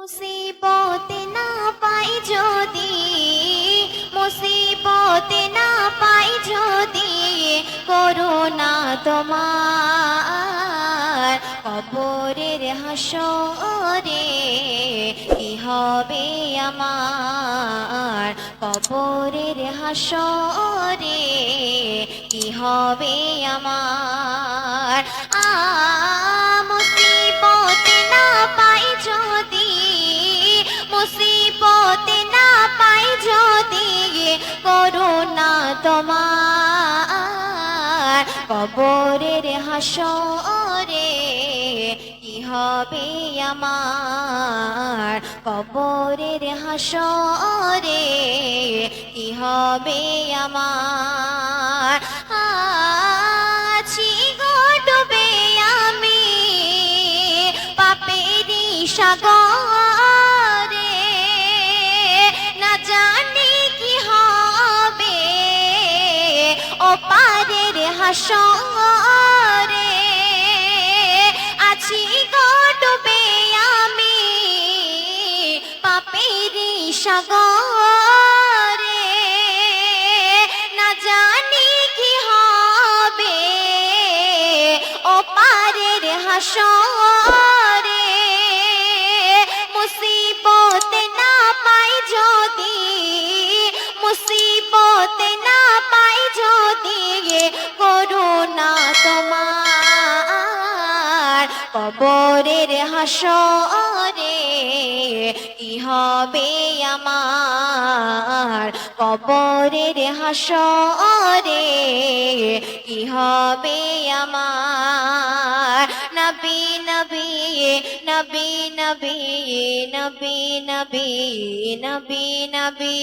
মুসিবতে না পাই যদি, মুসিবতে না পাই যদি করোনা তোমার কবরের হাসরে কি হবে আমার? কবরের হাসরে কি হবে আমার? আ কবরের হাসরে কি হবে আমার? কবরের হাসরে কি হবে আমার? হাসরে আছি গো ডুবে আমি পাপেরি সাগরে। না জানি কি হবে ও পারের হাসরে। মুসিবতে না পাই যদি মুসিবতে কবরের হাসরে কি হবে আমার কবরের হাসরে কি হবে আমার নবী নবী নবী নবী নবী নবী নবী নবী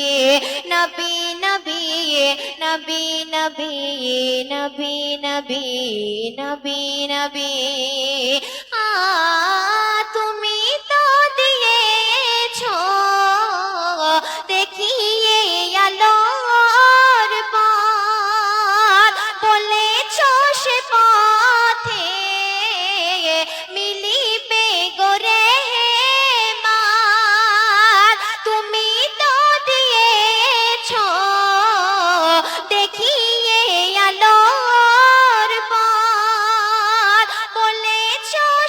নবী নবী নবী নবী নবী নবী নবী নবী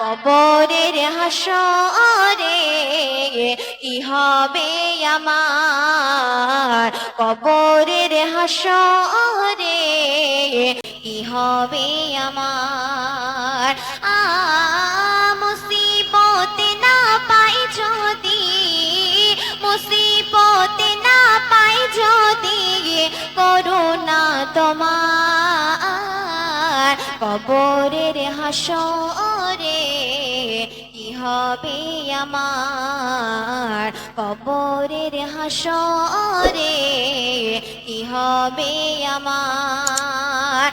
কবরের হাসরে কি হবে আমার। কবরের হাসরে কি হবে আমার। মুসিবতে না পাই যদি, মুসিবতে না পাই যদি করোনা তোমার কবরের হাসরে কি হবে আমার? কবরের হাসরে কি হবে আমার?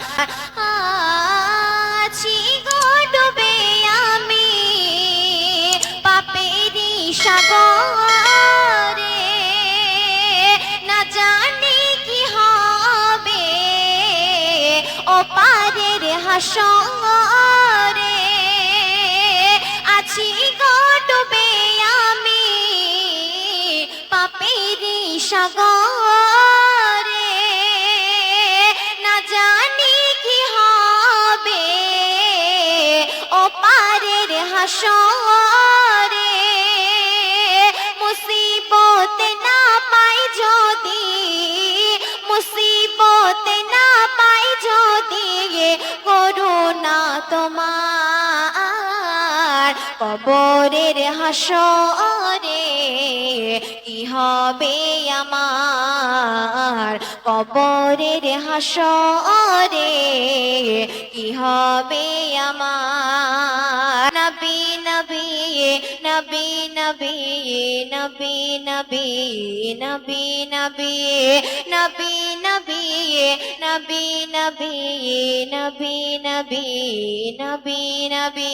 হাসরে আছি গো আমি পাপেরি সাগরে। না জানি কি হবে ও পারের হাসরে কবরের হাসরে কি হবে আমার কবরের হাসরে কি হবে আমার নবী নবী নবী নবী নবী নবী নবী নবী নবী নবী নবী নবী নবী নবী নবী নবী